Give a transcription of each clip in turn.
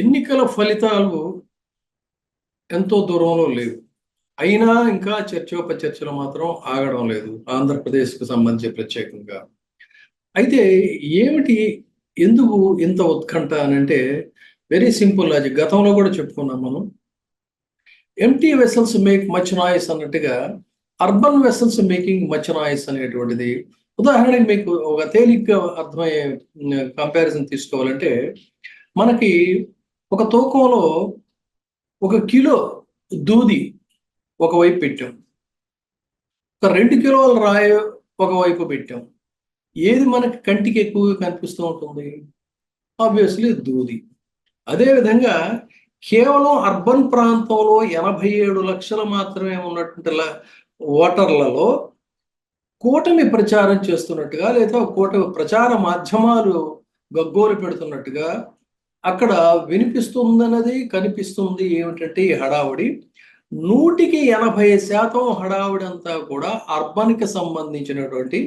ఎన్నికల ఫలితాలు ఎంతో దూరంలో లేవు. అయినా ఇంకా చర్చోపచర్చలు మాత్రం ఆగడం లేదు. ఆంధ్రప్రదేశ్కు సంబంధించి ప్రత్యేకంగా. అయితే ఏమిటి ఎందుకు ఇంత ఉత్కంఠ అని అంటే వెరీ సింపుల్ అది గతంలో కూడా చెప్పుకున్నాం మనం. Empty vessels make much noise అన్నట్టుగా urban vessels making much noise అనేటువంటిది. ఉదాహరణకి మీకు ఒక తేలిగ్గా అర్థమయ్యే కంపారిజన్ తీసుకోవాలంటే మనకి ఒక తూకంలో ఒక కిలో దూది ఒకవైపు పెట్టాం. ఒక రెండు కిలోల రాయి ఒకవైపు పెట్టాం. ఏది మనకి కంటికి ఎక్కువగా కనిపిస్తూ ఉంటుంది? ఆబ్వియస్లీ దూది. అదేవిధంగా కేవలం అర్బన్ ప్రాంతంలో ఎనభై ఏడు లక్షలు మాత్రమే ఉన్నటువంటి ఓటర్లలో కూటమి ప్రచారం చేస్తున్నట్టుగా లేదా కూటమి ప్రచార మాధ్యమాలు గగ్గోలు పెడుతున్నట్టుగా అక్కడ వినిపిస్తుందన్నది కనిపిస్తుంది ఏమిటంటే ఈ హడావుడి. నూటికి ఎనభై శాతం హడావుడి అంతా కూడా అర్బన్కి సంబంధించినటువంటి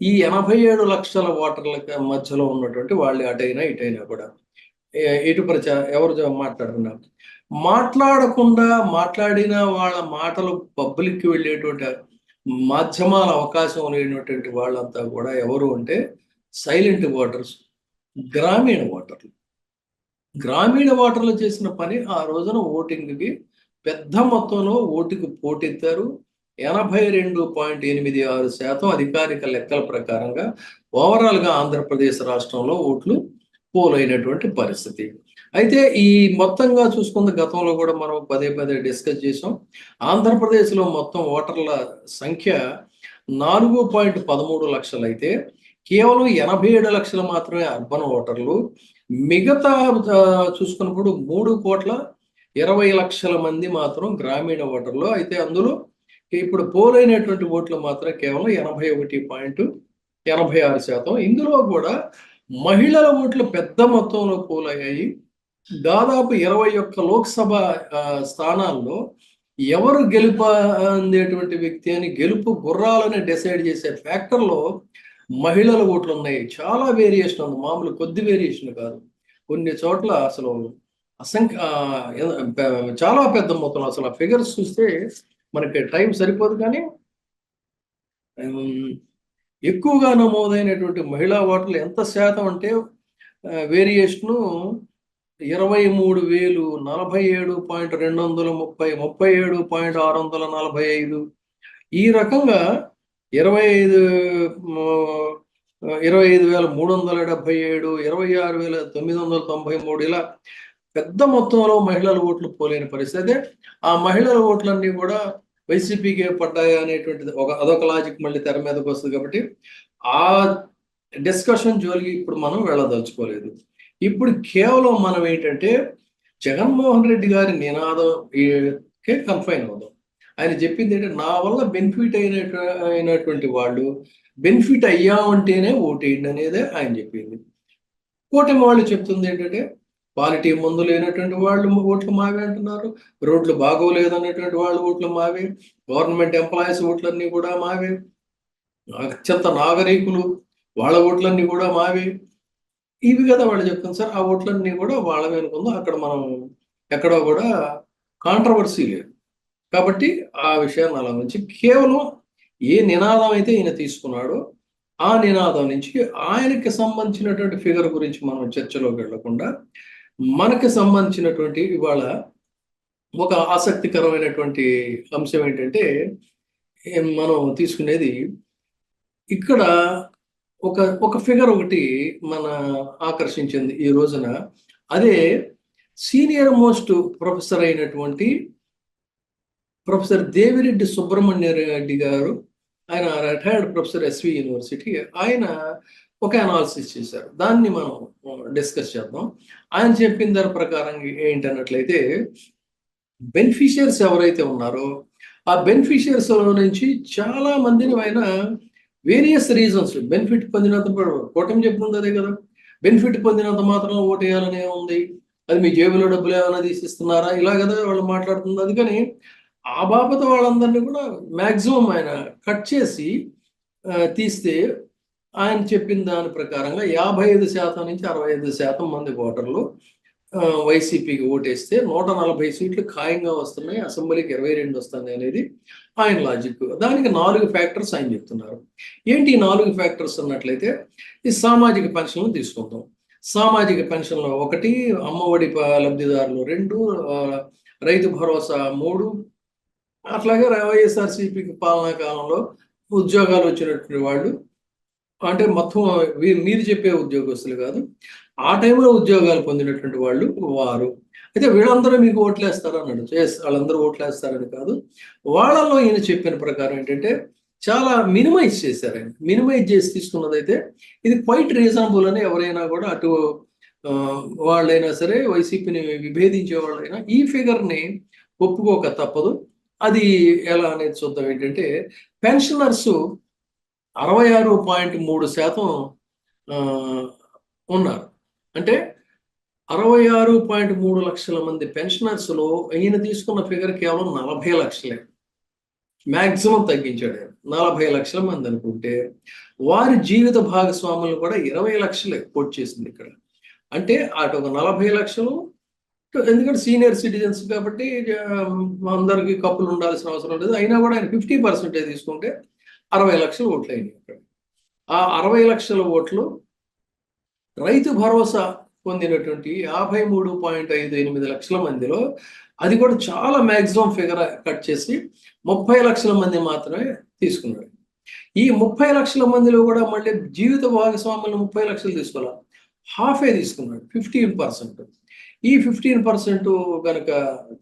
ఈ ఎనభై ఏడు లక్షల ఓటర్ల మధ్యలో ఉన్నటువంటి వాళ్ళు అటైనా ఇటైనా కూడా. ఎటు ప్రచార ఎవరు మాట్లాడుతున్నారు మాట్లాడకుండా మాట్లాడిన వాళ్ళ మాటలు పబ్లిక్కి వెళ్ళేటువంటి మాధ్యమాల అవకాశం లేనటువంటి వాళ్ళంతా కూడా ఎవరు అంటే సైలెంట్ ఓటర్స్ గ్రామీణ ఓటర్లు గ్రామీణ ఓటర్లు చేసిన పని ఆ రోజున ఓటింగ్కి పెద్ద మొత్తంలో ఓటుకు పోటెత్తారు. ఎనభై రెండు పాయింట్ ఎనిమిది ఆరు శాతం అధికారిక లెక్కల ప్రకారంగా ఓవరాల్గా ఆంధ్రప్రదేశ్ రాష్ట్రంలో ఓట్లు పోలైనటువంటి పరిస్థితి. అయితే ఈ మొత్తంగా చూసుకున్న గతంలో కూడా మనం పదే పదే డిస్కస్ చేసాం ఆంధ్రప్రదేశ్లో మొత్తం ఓటర్ల సంఖ్య నాలుగు పాయింట్ పదమూడు లక్షలు అయితే కేవలం ఎనభై ఏడు లక్షలు మాత్రమే అర్బన్ ఓటర్లు మిగతా చూసుకున్నప్పుడు మూడు కోట్ల ఇరవై లక్షల మంది మాత్రం గ్రామీణ ఓటర్లు. అయితే అందులో ఇప్పుడు పోలైనటువంటి ఓట్లు మాత్రం కేవలం ఎనభై ఒకటి పాయింట్ ఎనభై ఆరు శాతం. ఇందులో కూడా మహిళల ఓట్లు పెద్ద మొత్తంలో పోలయ్యాయి దాదాపు ఇరవై ఒక్క లోక్సభ స్థానాల్లో ఎవరు గెలుపు అందేటువంటి వ్యక్తి అని గెలుపు గుర్రాలని డిసైడ్ చేసే ఫ్యాక్టర్లో మహిళల ఓట్లు ఉన్నాయి. చాలా వేరియేషన్ ఉంది. మామూలు కొద్ది వేరియేషన్ కాదు. కొన్ని చోట్ల అసలు అసంఖ్య చాలా పెద్ద మొత్తంలో అసలు ఆ ఫిగర్స్ చూస్తే మనకి టైం సరిపోదు కానీ ఎక్కువగా నమోదైనటువంటి మహిళా ఓటర్లు ఎంత శాతం అంటే వేరియేషను ఇరవై మూడు వేలు నలభై ఏడు పాయింట్ రెండు వందల ముప్పై ముప్పై ఏడు పాయింట్ ఆరు వందల నలభై ఐదు ఈ రకంగా ఇరవై ఐదు ఇరవై ఐదు వేల మూడు వందల డెబ్బై ఏడు ఇరవై ఆరు వేల తొమ్మిది వందల తొంభై మూడు ఇలా పెద్ద మొత్తంలో మహిళల ఓట్లు పోలేని పరిస్థితి. అయితే ఆ మహిళల ఓట్లన్నీ కూడా వైసీపీకి పడ్డాయి అనేటువంటిది ఒక అదొక లాజిక్ మళ్ళీ తెర మీదకి వస్తుంది కాబట్టి ఆ డిస్కషన్ జోలికి ఇప్పుడు మనం వెళ్ళదలుచుకోలేదు. ఇప్పుడు కేవలం మనం ఏంటంటే జగన్మోహన్ రెడ్డి గారి నినాదం కే కన్ఫైన్ అవుదాం. ఆయన చెప్పింది ఏంటంటే నా వల్ల బెనిఫిట్ అయిన అయినటువంటి వాళ్ళు బెనిఫిట్ అయ్యామంటేనే ఓటేయండి అనేది ఆయన చెప్పింది. కూటమి వాళ్ళు చెప్తుంది ఏంటంటే క్వాలిటీ మందు లేనటువంటి వాళ్ళు ఓట్లు మావే అంటున్నారు రోడ్లు బాగోలేదు అనేటువంటి వాళ్ళు ఓట్లు మావే గవర్నమెంట్ ఎంప్లాయీస్ ఓట్లన్నీ కూడా మావే అత్యంత నాగరికులు వాళ్ళ ఓట్లన్నీ కూడా మావే. ఇవి కదా వాళ్ళు చెప్తుంది సార్ ఆ ఓట్లన్నీ కూడా వాళ్ళ అనుకుందాం అక్కడ మనం ఎక్కడో కూడా కాంట్రవర్సీ లేదు. కాబట్టి ఆ విషయాన్ని అలా నుంచి కేవలం ఏ నినాదం అయితే ఈయన తీసుకున్నాడో ఆ నినాదం నుంచి ఆయనకి సంబంధించినటువంటి ఫిగర్ గురించి మనం చర్చలోకి వెళ్ళకుండా మనకి సంబంధించినటువంటి ఇవాళ ఒక ఆసక్తికరమైనటువంటి అంశం ఏంటంటే మనం తీసుకునేది ఇక్కడ ఒక ఒక ఫిగర్ ఒకటి మన ఆకర్షించింది ఈ రోజున. అదే సీనియర్ మోస్ట్ ప్రొఫెసర్ అయినటువంటి ప్రొఫెసర్ దేవిరెడ్డి సుబ్రహ్మణ్య రెడ్డి గారు ఆయన రిటైర్డ్ ప్రొఫెసర్ ఎస్వి యూనివర్సిటీ ఆయన ఒక అనాలిసిస్ చేశారు. దాన్ని మనం డిస్కస్ చేద్దాం. ఆయన చెప్పిన దాని ప్రకారం ఏంటన్నట్లయితే బెనిఫిషియర్స్ ఎవరైతే ఉన్నారో ఆ బెనిఫిషియర్స్ నుంచి చాలా మందిని ఆయన వేరియస్ రీజన్స్ బెనిఫిట్ పొందినంత కూటమి చెప్తుంది అదే కదా. బెనిఫిట్ పొందినంత మాత్రం ఓటు వేయాలనే ఉంది. అది మీ జేబులో డబ్బులు ఏమైనా తీసిస్తున్నారా? ఇలా కదా వాళ్ళు మాట్లాడుతుంది అందుకని ఆ బాబత వాళ్ళందరినీ కూడా మ్యాక్సిమం ఆయన కట్ చేసి తీస్తే ఆయన చెప్పిన దాని ప్రకారంగా యాభై ఐదు శాతం నుంచి అరవై ఐదు శాతం మంది ఓటర్లు వైసీపీకి ఓటేస్తే నూట నలభై సీట్లు ఖాయంగా వస్తున్నాయి అసెంబ్లీకి ఇరవై రెండు వస్తున్నాయి అనేది ఆయన లాజిక్. దానికి నాలుగు ఫ్యాక్టర్స్ ఆయన చెప్తున్నారు. ఏంటి ఈ నాలుగు ఫ్యాక్టర్స్ అన్నట్లయితే ఈ సామాజిక పెన్షన్లు తీసుకుందాం సామాజిక పెన్షన్లు ఒకటి అమ్మఒడి లబ్ధిదారులు రెండు రైతు భరోసా మూడు అట్లాగే వైఎస్ఆర్సీపీకి పాలనా కాలంలో ఉద్యోగాలు వచ్చినటువంటి వాళ్ళు అంటే మొత్తం మీరు చెప్పే ఉద్యోగస్తులు కాదు ఆ టైంలో ఉద్యోగాలు పొందినటువంటి వాళ్ళు వారు. అయితే వీళ్ళందరూ మీకు ఓట్లేస్తారు అన్నాడు చేస్ వాళ్ళందరూ ఓట్లేస్తారని కాదు. వాళ్ళలో ఈయన చెప్పిన ప్రకారం ఏంటంటే చాలా మినిమైజ్ చేశారు ఆయన. మినిమైజ్ చేసి తీసుకున్నదైతే ఇది క్వైట్ రీజనబుల్ అని ఎవరైనా కూడా అటు వాళ్ళైనా సరే వైసీపీని విభేదించే వాళ్ళైనా ఈ ఫిగర్ని ఒప్పుకోక తప్పదు. అది ఎలా అనేది చూద్దాం. ఏంటంటే పెన్షనర్స్ అరవై ఆరు పాయింట్ మూడు శాతం ఉన్నారు. అంటే అరవై ఆరు పాయింట్ మూడు లక్షల మంది పెన్షనర్స్లో ఈయన తీసుకున్న ఫిగర్ కేవలం నలభై లక్షలే. మ్యాక్సిమం తగ్గించాడు నలభై లక్షల మంది అనుకుంటే వారి జీవిత భాగస్వాములు కూడా ఇరవై లక్షలే కోట్ చేసింది ఇక్కడ. అంటే అటు ఒక నలభై లక్షలు ఎందుకంటే సీనియర్ సిటిజన్స్ కాబట్టి అందరికి అందరికీ కప్పులు ఉండాల్సిన అవసరం లేదు. అయినా కూడా ఆయన ఫిఫ్టీ పర్సెంటేజ్ తీసుకుంటే అరవై లక్షల ఓట్లు అయినాయి అక్కడ. ఆ అరవై లక్షల ఓట్లు రైతు భరోసా పొందినటువంటి యాభై మూడు పాయింట్ ఐదు ఎనిమిది లక్షల మందిలో అది కూడా చాలా మ్యాక్సిమం ఫిగర్ కట్ చేసి ముప్పై లక్షల మంది మాత్రమే తీసుకున్నాడు. ఈ ముప్పై లక్షల మందిలో కూడా మళ్ళీ జీవిత భాగస్వాములు ముప్పై లక్షలు తీసుకోవాలి? హాఫే తీసుకున్నాడు ఫిఫ్టీన్ పర్సెంట్. ఈ ఫిఫ్టీన్ పర్సెంట్ కనుక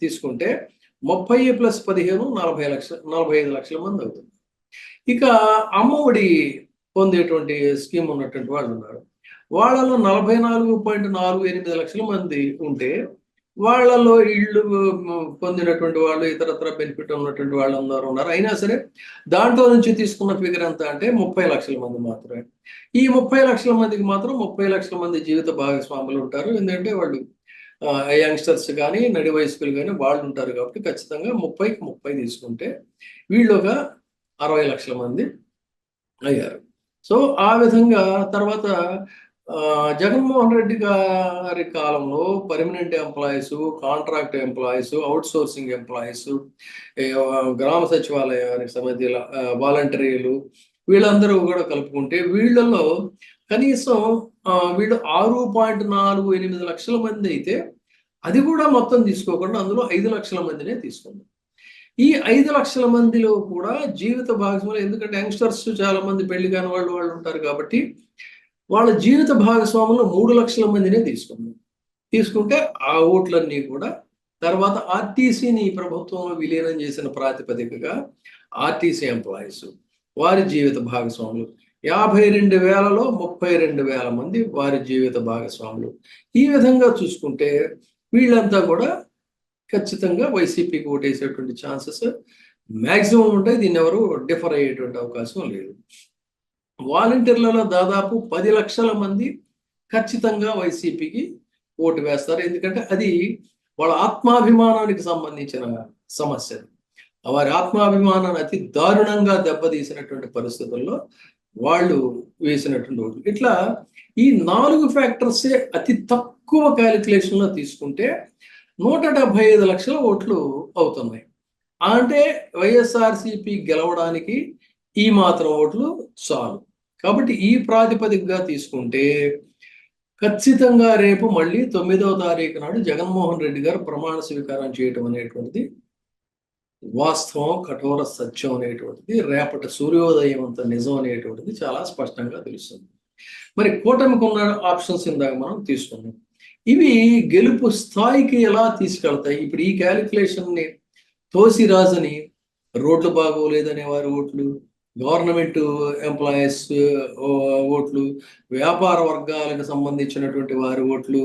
తీసుకుంటే ముప్పై ప్లస్ పదిహేను నలభై లక్షల నలభై ఐదు లక్షల మంది అవుతుంది. ఇక అమ్మఒడి పొందేటువంటి స్కీమ్ ఉన్నటువంటి వాళ్ళు ఉన్నారు. వాళ్ళలో నలభై నాలుగు పాయింట్ నాలుగు ఎనిమిది లక్షల మంది ఉంటే వాళ్ళలో ఇళ్ళు పొందినటువంటి వాళ్ళు ఇతరత్ర బెనిఫిట్ ఉన్నటువంటి వాళ్ళు అందరూ ఉన్నారు. అయినా సరే దాంట్లో నుంచి తీసుకున్న ఫిగర్ ఎంత అంటే ముప్పై లక్షల మంది మాత్రమే. ఈ ముప్పై లక్షల మందికి మాత్రం ముప్పై లక్షల మంది జీవిత భాగస్వాములు ఉంటారు. ఎందుకంటే వాళ్ళు యంగ్స్టర్స్ కానీ నడి వయస్కులు కానీ వాళ్ళు ఉంటారు కాబట్టి ఖచ్చితంగా ముప్పైకి ముప్పై తీసుకుంటే వీళ్ళు ఒక అరవై లక్షల మంది అయ్యారు. సో ఆ విధంగా తర్వాత జగన్మోహన్ రెడ్డి గారి కాలంలో permanent employees contract employees outsourcing employees గ్రామ సచివాలయానికి సంబంధించిన వాలంటీర్లు వీళ్ళందరూ కూడా కలుపుకుంటే వీళ్ళల్లో కనీసం వీడు వీళ్ళు ఆరు పాయింట్ నాలుగు ఎనిమిది లక్షల మంది అయితే అది కూడా మొత్తం తీసుకోకుండా అందులో ఐదు లక్షల మందినే తీసుకుంది. ఈ ఐదు లక్షల మందిలో కూడా జీవిత భాగస్వాములు ఎందుకంటే యంగ్స్టర్స్ చాలా మంది పెళ్ళి కాని వాళ్ళు వాళ్ళు ఉంటారు కాబట్టి వాళ్ళ జీవిత భాగస్వాములు మూడు లక్షల మందినే తీసుకుంది. తీసుకుంటే ఆ ఓట్లన్నీ కూడా తర్వాత ఆర్టీసీని ప్రభుత్వంలో విలీనం చేసిన ప్రాతిపదికగా ఆర్టీసీ ఎంప్లాయీస్ వారి జీవిత భాగస్వాములు యాభై రెండు వేలలో ముప్పై రెండు వేల మంది వారి జీవిత భాగస్వాములు. ఈ విధంగా చూసుకుంటే వీళ్ళంతా కూడా ఖచ్చితంగా వైసీపీకి ఓటేసేటువంటి ఛాన్సెస్ మ్యాక్సిమం ఉంటాయి. దీన్ని ఎవరు డిఫర్ అయ్యేటువంటి అవకాశం లేదు. వాలంటీర్లలో దాదాపు పది లక్షల మంది ఖచ్చితంగా వైసీపీకి ఓటు వేస్తారు. ఎందుకంటే అది వాళ్ళ ఆత్మాభిమానానికి సంబంధించిన సమస్య వారి ఆత్మాభిమానాన్ని అతి దారుణంగా దెబ్బతీసినటువంటి పరిస్థితుల్లో వాళ్ళు వేసినటువంటి ఓట్లు. ఇట్లా ఈ నాలుగు ఫ్యాక్టర్సే అతి తక్కువ క్యాలిక్యులేషన్లో తీసుకుంటే నూట డెబ్బై ఐదు లక్షల ఓట్లు అవుతున్నాయి. అంటే వైఎస్ఆర్సిపి గెలవడానికి ఈ మాత్రం ఓట్లు చాలు. కాబట్టి ఈ ప్రాతిపదికగా తీసుకుంటే ఖచ్చితంగా రేపు మళ్ళీ తొమ్మిదవ తారీఖు నాడు జగన్మోహన్ రెడ్డి గారు ప్రమాణ స్వీకారం చేయటం అనేటువంటిది వాస్తవం కఠోర సత్యం అనేటువంటిది రేపటి సూర్యోదయం అంత నిజం అనేటువంటిది చాలా స్పష్టంగా తెలుస్తుంది. మరి కూటమికి ఉన్న ఆప్షన్స్ ఇందాక మనం తీసుకున్నాం. ఇవి గెలుపు స్థాయికి ఎలా తీసుకెళ్తాయి? ఇప్పుడు ఈ క్యాలిక్యులేషన్ని తోసిరాజని రోడ్లు బాగోలేదనే వారి ఓట్లు గవర్నమెంట్ ఎంప్లాయీస్ ఓట్లు వ్యాపార వర్గాలకు సంబంధించినటువంటి వారి ఓట్లు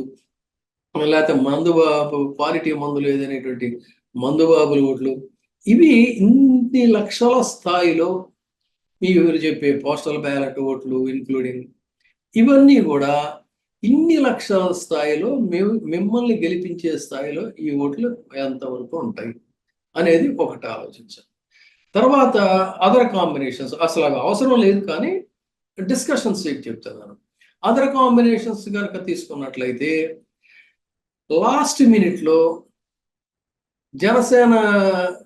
లేకపోతే మందు క్వాలిటీ మందు లేదనేటువంటి మందుబాబుల ఓట్లు ఇవి ఇన్ని లక్షల స్థాయిలో మీరు చెప్పే పోస్టల్ బ్యాలెట్ ఓట్లు ఇన్క్లూడింగ్ ఇవన్నీ కూడా ఇన్ని లక్షల స్థాయిలో మేము మిమ్మల్ని గెలిపించే స్థాయిలో ఈ ఓట్లు ఎంతవరకు ఉంటాయి అనేది ఒకటి ఆలోచించాలి. తర్వాత అదర్ కాంబినేషన్స్ అసలు అవి అవసరం లేదు కానీ డిస్కషన్స్ చెప్తున్నాను. అదర్ కాంబినేషన్స్ కనుక తీసుకున్నట్లయితే లాస్ట్ మినిట్లో జనసేన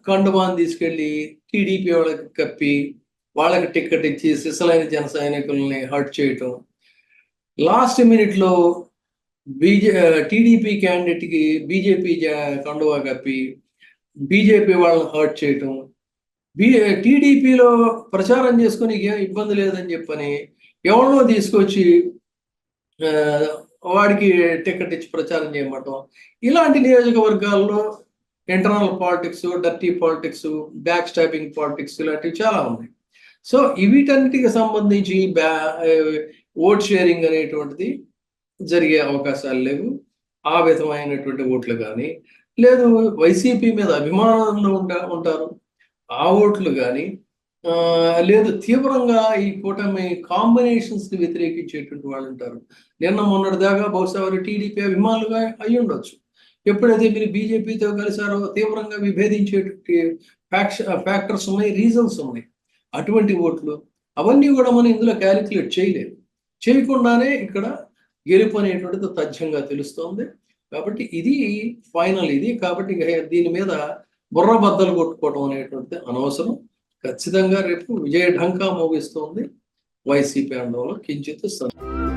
కండువాన్ని తీసుకెళ్ళి టీడీపీ వాళ్ళకి కప్పి వాళ్ళకి టికెట్ ఇచ్చి సిసలైన జన సైనికుల్ని హర్ట్ చేయటం. లాస్ట్ మినిట్లో బీజే టీడీపీ క్యాండిడేట్కి బీజేపీ కండువా కప్పి బీజేపీ వాళ్ళని హర్ట్ చేయటం. బీ టీడీపీలో ప్రచారం చేసుకుని ఏం ఇబ్బంది లేదని చెప్పని ఎవరినో తీసుకొచ్చి వాడికి టికెట్ ఇచ్చి ప్రచారం చేయమంటాం. ఇలాంటి నియోజకవర్గాల్లో internal politics dirty politics backstabbing politics ఇలాంటివి చాలా ఉన్నాయి. సో వీటన్నిటికి సంబంధించి బ్యా ఓట్ షేరింగ్ అనేటువంటిది జరిగే అవకాశాలు లేవు. ఆ విధమైనటువంటి ఓట్లు కానీ లేదు వైసీపీ మీద అభిమానంలో ఉంటా ఉంటారు. ఆ ఓట్లు కానీ లేదు తీవ్రంగా ఈ కూటమి కాంబినేషన్స్ని వ్యతిరేకించేటువంటి వాళ్ళు ఉంటారు. నిన్న మొన్నటి దాకా బహుశా వారు టీడీపీ అభిమానులుగా అయి ఉండొచ్చు ఎప్పుడైతే మీరు బీజేపీతో కలిసారో తీవ్రంగా విభేదించేటువంటి ఫ్యాక్టర్స్ uh, ఉన్నాయి రీజన్స్ ఉన్నాయి. అటువంటి ఓట్లు అవన్నీ కూడా మనం ఇందులో క్యాలిక్యులేట్ చేయలేము చేయకుండానే ఇక్కడ గెలుపు అనేటువంటిది తథ్యంగా తెలుస్తోంది. కాబట్టి ఇది ఫైనల్ ఇది కాబట్టి దీని మీద బుర్ర బద్దలు కొట్టుకోవడం అనేటువంటిది అనవసరం. ఖచ్చితంగా రేపు విజయ ఢంకా మోగిస్తోంది వైసీపీ ఆందోళన కించిత్ సందేహం